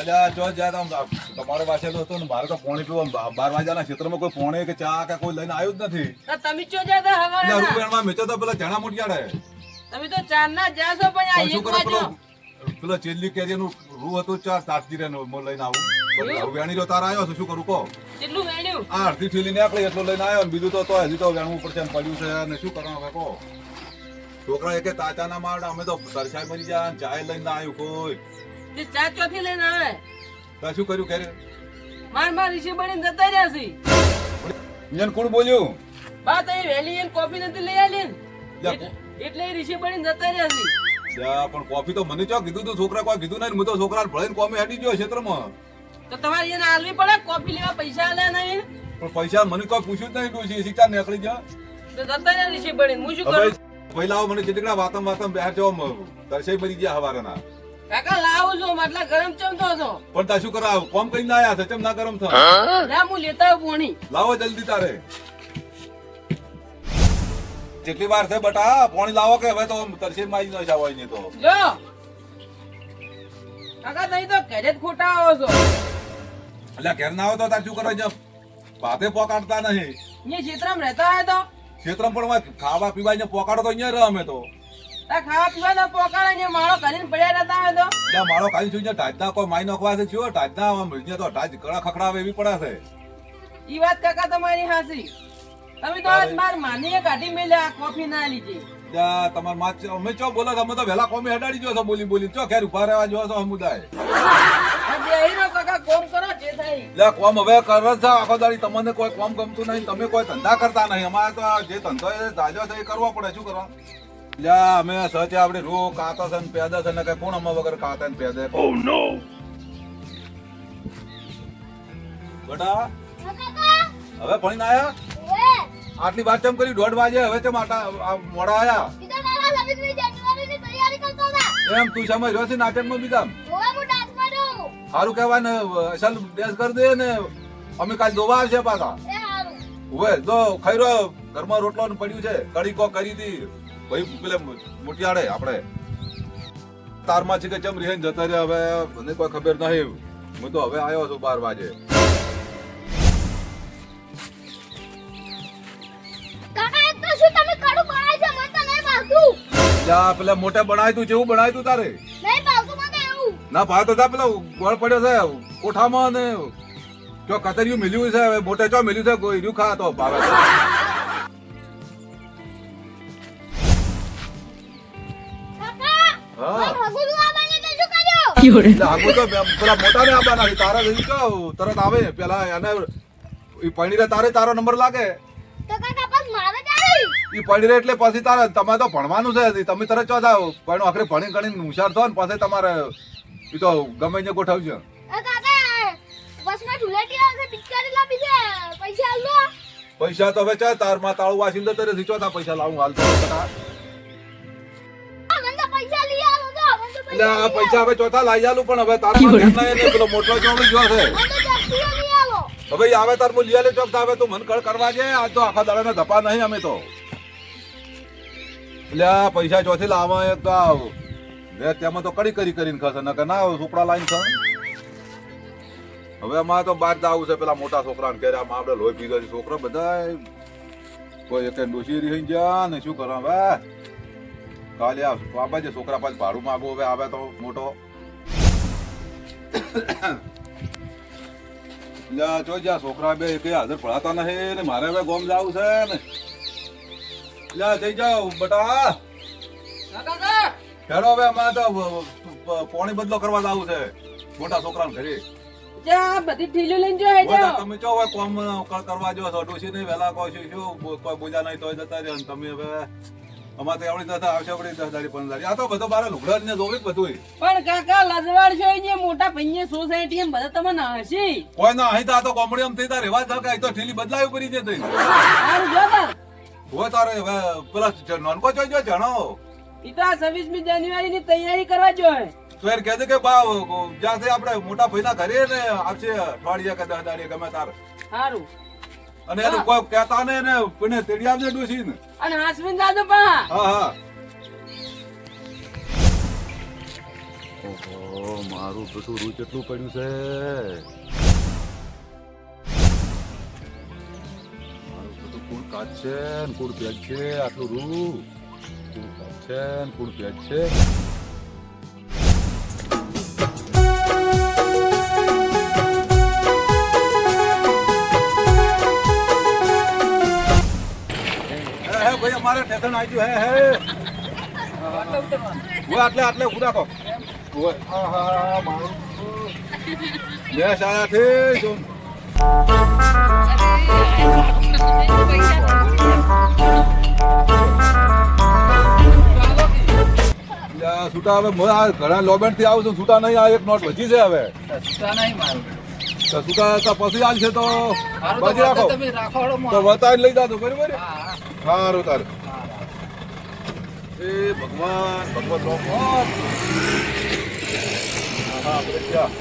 અલ્યા જો જ્યાં તમ તમારે પાસે તો હતો ને મારે તો પોણી પીવા બાર વાગ્યાના ક્ષેત્રમાં કોઈ પોણે કે ચા કે કોઈ લઈને આવ્યું જ નથી. તમે ચો એટલે હવાના રૂપિયામાં મેચો તો પેલા ચણા મુટિયાડે તમે તો ચાર ના પણ આ એક કરો પેલો વાજો કેરી નું રૂ હતું ચાર તાટજી રે લઈને આવું. વેણી જો તારા આવ્યો છું શું કરું કહો? કેટલું વેણ્યું? આ અડધી થેલી નીકળી એટલું લઈને આવ્યો ને બીજું તો તો હજી તો વેણવું પડશે પડ્યું છે ને શું કરવાનું હવે કહો? છોકરા એકે તાતા ના મારડા અમે તો તરસાઈ મરી જાય ચાય લઈને આવ્યું કોઈ. તે ચા ચોથી લઈને આવે. તો શું કર્યું ઘરે? માર માર ઋષિ બનીને જતા રહ્યા છે. કોણ બોલ્યું? બા તઈ વેલી એને કોફી નથી લઈ આલી એટલે- ઋષિ બનીને જતા રહ્યા છે. પણ કોફી તો મને ચો કીધું તું છોકરા કોઈ કીધું નહીં હું તો છોકરા ભળીને કોમે હેડી ગયો ક્ષેત્રમાં. તો તમારે એને આલવી પડે? કોફી લેવા પૈસા આલે નહીં? પણ પૈસા મને કોઈ પૂછ્યું જ નહીં તું શિક્ષા નીકળી ગયા? તો જતા રહ્યા ઋષિ બની હું શું કરું? પહેલા મને જેટલા વાતમ વાતમ બેહાર જો દર્શાઈ મરી ગયા હવારના. કાકા લાવું છું માટલા ગરમ ચમતો છો. પણ તા શું કરાવ? કોમ કઈ ના આયા છે ચમ ના ગરમ થા? ના હું લેતા આવું પોણી. લાવો જલ્દી તારે. જેટલી વાર છે બટા પોણી લાવો કે હવે તો તરસી મારી ન જાવ નહીં તો. જો કાકા તમે તો ઘરે જ ખોટા આવો છો. એટલે ઘેર ના આવો તો તાર શું કરો છે ભાતે પોકાડતા નહીં. ને ક્ષેત્રમાં રહેતા હોય તો? ક્ષેત્રમાં પણ ખાવા પીવા ને પોકાડો તો અહીંયા રહે અમે તો. ખાવા પીવાના પોકાળા ને માળો કરીને પડ્યા રહેતા હોય તો. એટલે મારો કાલી શું છે ટાજના કોઈ માઈ નોખવા છે શું? ટાજના આમ અહીંયા તો ટાજ કડા ખખડાવે એવી પડે છે. ઈ વાત કાકા તમારી હાસી તમે તો આજ માર માનીએ કાઢી મેલ્યા કોફી ના લીધી તમારમાં અમે ચો બોલો અમે તો વહેલા કોમે હડાડી જો છો બોલી બોલી. ચો ઘેર ઊભા રહેવા જો છો સમુદાય? એટલે કોમ હવે કરો છો. આખો દાડી તમને કોઈ કોમ ગમતું નહીં તમે કોઈ ધંધા કરતા નહીં. અમારે તો જે ધંધો તાજો છે એ કરવો પડે. શું કરવા એટલે અમે સચે આપણે રો કાતા છે ને પેદા છે ને કઈ કોણ અમા વગર કાતા ને પેદા? ઓ નો બેટા હવે ભણીને આયા? આટલી વાત ચમ કરી? દોઢ વાગે હવે ચમ આટા મોડા આયા? એમ તું સમય રહ્યો છે નાટકમાં બીજા? સારું કહેવાય ને અસલ ડેસ કરી દે ને અમે કાલ દોવા આવશે પાછા. હવે જો ખૈરો ઘરમાં રોટલો ને પડ્યું છે. કડી કો કરી હતી ભાઈ પેલે મોટિયાડે આપણે. તારમાં છે કે ચમ રીહેન જતા રહ્યા હવે મને કોઈ ખબર નહીં. હું તો હવે આવ્યો છું બાર વાગે. પેલા મોટે બનાય તું જેવું બનાય તું તારે. ના ભાઈ તો પેલા ગોળ પડ્યો છે કોઠામાં ને. જો કતરિયું મિલ્યું છે હવે મોટે ચો મિલ્યું છે કોઈ રહ્યું ખા તો ભાવે આગળ તો પેલા મોટા ને આપવાના છે તારા જઈ કહો તરત આવે. પેલા એને ઈ પૈણીરે તારે તારો નંબર લાગે. ઈ પૈણીરે એટલે પછી તારે તમારે તો ભણવાનું છે હજી. તમે તરત ચો જાઓ પણ આખરે ભણી ગણી હોશિયાર થો ને પછી તમારે ઈ તો ગમે તે ગોઠવજો. પૈસા તો હવે ચાલ તારમાં તાળું વાસીને તો તરે પૈસા લાવું હાલ એટલે આ પૈસા હવે ચોથા લાઈ જાલું પણ હવે તારા પેલો મોટો ચોમડી જો છે. હવે આવે. તાર હું આલે ચોક આવે તો મન કળ કરવા છે આ તો આખા દાડાના ધપા નહીં અમે તો. એટલે આ પૈસા ચોથી લાવવા એક તો આવ. તેમાં તો કડી કરી કરીને ખસે નકર ના સુપડા લાઈન છે હવે અમારે તો બાર જવું છે પેલા મોટા છોકરાને ઘેર. આમાં આપણે લોહી પીધો છે છોકરા બધા કોઈ એક ડોસી રહી ગયા ને શું કરવા હવે કાલે આ બાબા જે છોકરા પાસે ભાડું માગવું હવે આવે તો મોટો. લે જો જ્યાં છોકરા બે એક હાજર ભણાતા નહીં ને મારે હવે ગોમ જવું છે ને. લે જઈ જાઓ બટા. ખેડો હવે અમારે તો પોણી બદલો કરવા જવું છે. મોટા છોકરાને ઘરે. બધી ઠીલી લઈને જો હે તમે હવે કોમ કરવા જો છો ડોશી નહીં વેલા કહો છો શું કોઈ બોજા નહીં તો જતા રહ્યો તમે હવે અમારે તો એવડી આવશે એવડી દસ દાડી પંદર દાડી આ તો બધો બારે લુગડા ને જોવી બધું પણ કાકા લજવાડ છો જે મોટા પૈયે સોસાયટી એમ બધા તમને હસી કોઈ ના અહીં તો આ તો કોમડી આમ થઈ તાર રેવા જ તો ઠીલી બદલાવી પડી જતી સારું જો તાર હોય તારે હવે પેલા નોનકો જોઈ જો જણો. ઈ તો આ છવ્વીસમી જાન્યુઆરી ની તૈયારી કરવા જો હે તો કહેજે કે બા જ્યાંથી આપણે મોટા ભાઈના ઘરે ને આવશે અઠવાડિયા કે દસ દાડી ગમે તાર. સારું. અને એને કોઈ કહેતા ને એને કોઈને તેડી આવજે ને. અને હાસવીન દાદો પણ. હા હા. ઓહો મારું બધું રૂ કેટલું પડ્યું છે? મારું બધું કુળ કાચ છે ને કુલ પેજ છે આટલું રૂ. કુળ કાચ છે કુળ પેજ છે. હે ભાઈ આવી ગયું. હે હે. હું આટલે આટલે ઉભું રાખો. ઓય, હા હા હા મારું. બે સારા થી જો છૂટા હવે ઘણા લોબેન્ડથી આવું છું. છૂટા નહીં આ એક નોટ વધી છે હવે. છૂટા નહીં મારું. તો તો પછી આલ તો બાજી રાખો. તો વતાવી લઈ જાતો બરોબર? સારું તારે. એ ભગવાન ભગવાન રોમ રોમ. હા આપણે ક્યાં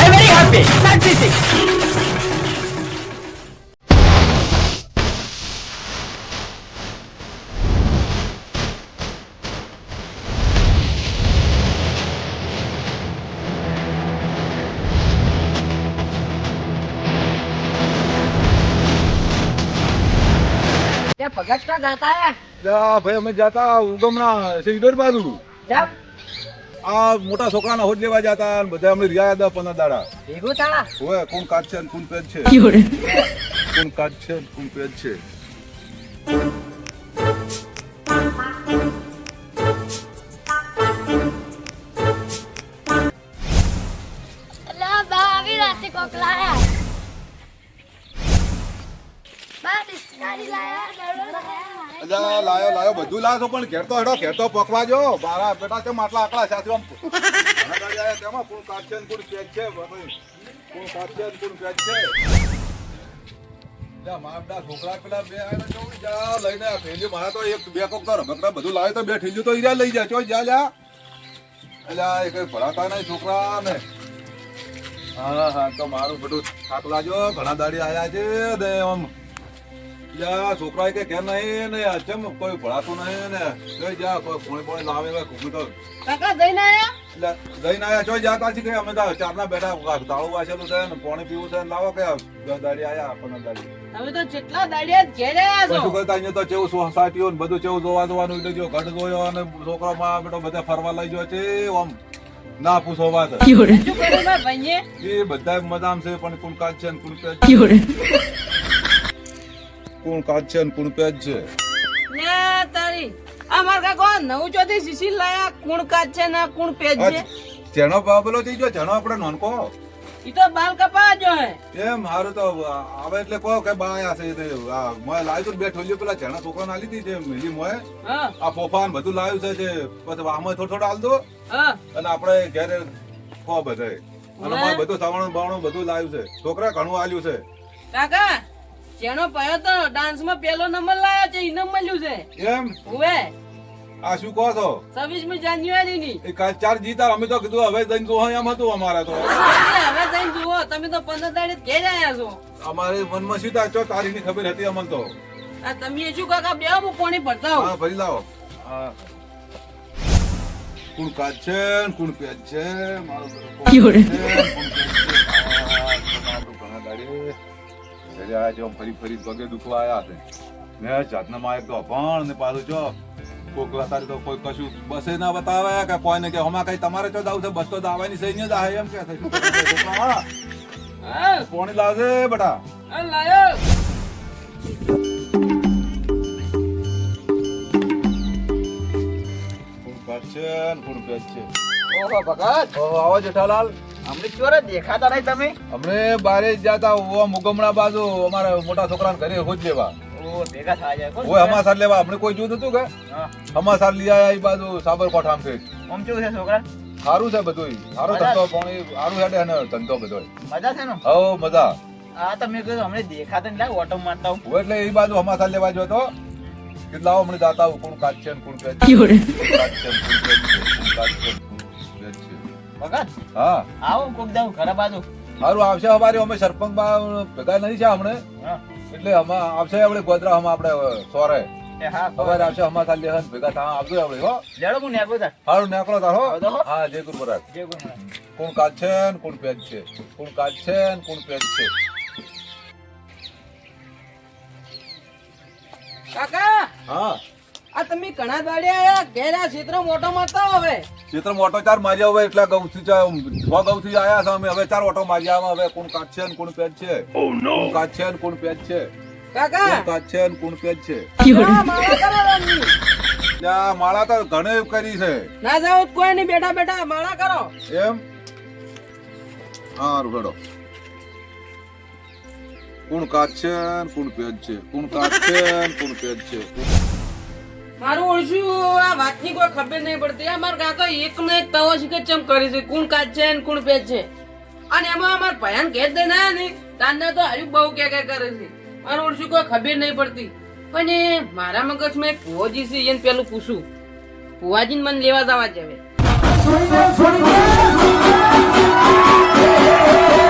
I'm very happy. That's it. અમે જતા ઉગમના આ મોટા છોકરાના હોટ લેવા જતા બધા અમે રિયા પંદર દાડા. કોણ કાચ છે કોણ પેજ છે કોણ કાચ છે કોણ પેજ છે અજા, લાયો લાયો, બધું લાયો પણ ઘેર તો હેડો ઘેર તો પકવા જો બારા બેટા કેમ આટલા આમ ઘણા તેમાં કોણ કાચ કોણ છે. કોણ કાચ કોણ પેજ છે. મારા છોકરા પેલા જા, લઈને આ મારા તો એક, બે કોક રમકડા બધું લાવે તો બે થેલીઓ તો લઈ જાય. ચોય, જા જા અલ્યા, એ કઈ ભણાતા નહીં છોકરા ને હા હા, તો મારું બધું થાક લાજો ઘણા દાડી આયા છે ને આમ જા છોકરા કે કે નહીં ને અચમ કોઈ ભણાતું નહીં ને જોઈ જા કોઈ પોણી પોણી લાવે ને ઘૂમી તો કાકા જઈને આયા? જઈને આયા ચોય જાતા છે કે અમે તો ચારના બેઠા દાળું વાંચેલું છે ને પાણી પીવું છે ને લાવો કે દાડી આયા પંદર દાડી હવે તો જેટલા દાડિયા ઘેરે આયા છો. કરતા અહીંયા તો ચેવું સોસાયટીઓ ને બધું ચેવું જોવા જોવાનું એટલે જો ઘટ જોયો અને છોકરા માં બેટો બધા ફરવા લઈ ગયો છે આમ ના પૂછો વાત. શું એ બધા મજામ છે પણ કોણ છે ને કોણ કાચ છે ને કોણ પેજ છે લે તારી આ મારા કાકો નવું ચોથી શીશી લાયા કુણ કાચ છે ને કુણ પેજ છે જેનો બાબલો થઈ ગયો જેનો આપણે નોનકો ઈ તો બાલ કપા જો હે. એમ હારું તો આવે એટલે કહો કે બા આયા છે તે આ મોય લાવ્યું તું બે ઠોલીઓ પેલા જેના છોકરા ના લીધી છે મિલી મોય આ ફોફા ને બધું લાવ્યું છે જે પછી આમાં થોડો થોડો હાલ દો. અને આપણે ઘેરે ખો બધે અને બધું સાવણું બાવણું બધું લાવ્યું છે. છોકરા ઘણું આલ્યું છે. કાકા જેનો પયો તો ડાન્સમાં પેલો નંબર લાયો છે ઇનામ મળ્યું છે. એમ? ઉવે. આ શું કહો છો? છવ્વીસમી જાન્યુઆરી ની એ કાલ ચાર જીતા અમે તો કીધું હવે જઈને જોવા એમ હતું અમારે તો. હવે જઈને જુઓ તમે તો પંદર તારીખ ઘેર આયા છો. અમારે મનમાં સીધા ચો તારીખની ખબર હતી અમને તો. આ તમે શું કાકા બે હું પાણી ભરતા હા ભરી લાવો. હા. કુણ કાચ છે ને કુણ પેજ છે મારું ને ઘણા દાડે. ઘરે છો, ફરી ફરી પગે દુખવા આયા છે. ને જાતના માં એક તો અભણ ને પાછું જો કોક તારી તો કોઈ કશું બસે ના બતાવે કે કોઈને કે હમણાં કઈ તમારે તો દાવ છે? બસ તો દાવાની સહી આવે એમ કે પોણી લાવજે બેટા? લાયો. કુણ છે ને ઓહો ભગત. ઓ, આવો જેઠાલાલ. અમને ચોરે દેખાતા નહીં તમે? અમને બારે જ જાતા ઓ મુગમણા બાજુ અમારા મોટા છોકરાને ઘરે હોજ લેવા. ઓ ભેગા થયા જાય કોણ? ઓય હમાસાર લેવા. અમને કોઈ જોતું હતું કે? હા. હમાસાર લઈ આયા એ બાજુ સાબરકાંઠામાંથી આમ કેવું છે છોકરા? સારું છે બધું સારું. ધંધો પાણી સારું હેડે ને ધંધો બધો મજા છે ને? હો મજા. આ તમે કીધું હમણાં દેખાતા નહીં ઓટો મારતા હું એટલે એ બાજુ હમાસાર લેવા જો તો. કેટલા આવો હમણાં જાતા આવું કોણ કાચ છે. ને કોણ છે કાચ છે કોણ છે છે છે. ભગત હા. આવો કોક દાવ ઘર બાજુ. સારું આવશે અમારે અમે સરપંચ બા ભેગા નહીં છે હમણે. એટલે અમે આવશે આપણે ગોદરા હમણાં આપણે સોરે. ખબર આવશે અમાર ખાલી લેહન ભેગા થવા આવજો આપણે હો. લેડો હું નેકળું તાર? હારું નેકળો તાર હો. હા. જય ગુરુ મહારાજ. જે કોઈ કોણ કાચ છે ને કોણ પેજ છે? કોણ કાચ છે ને કોણ પેજ છે? કાકા! હા. આ તમે ઘણા દાડે આયા ઘેરા ક્ષેત્ર મોટો મારતા હવે ચિત્ર ઓટો ચાર માર્યા હવે એટલે ગૌથી છ ગૌથી આયા છે અમે. હવે ચાર ઓટો માર્યા અમે હવે કોણ કાચ છે ને કોણ પેટ છે? કોણ કાચ છે ને કોણ પેટ છે? કોણ કાચ છે ને કોણ પેજ છે? માળા. તો ઘણે કરી છે. ના કોઈ નહીં. બેઠા બેઠા. માળા કરો. એમ? હારું હેડો. કોણ કાચ છે કોણ પેજ છે? કોણ કાચ છે ને કોણ પેજ છે? મારું ઓળશું આ વાતની કોઈ ખબર નહીં પડતી. આ મારા કાકા એક ને એક તવો છે કે ચમ કરે છે? કોણ કાચ છે ને કોણ પેચ છે? અને એમાં અમાર ભયાન ઘેર દઈને આયા ને તારના તો હજુ બહુ કે કે કરે છે. મારું ઓળશું કોઈ ખબર નહીં પડતી. પણ મારા મગજમાં એક ફુવાજી છે, એને પેલું પૂછું. ફુવાજીને મને લેવા જવા જ હવે.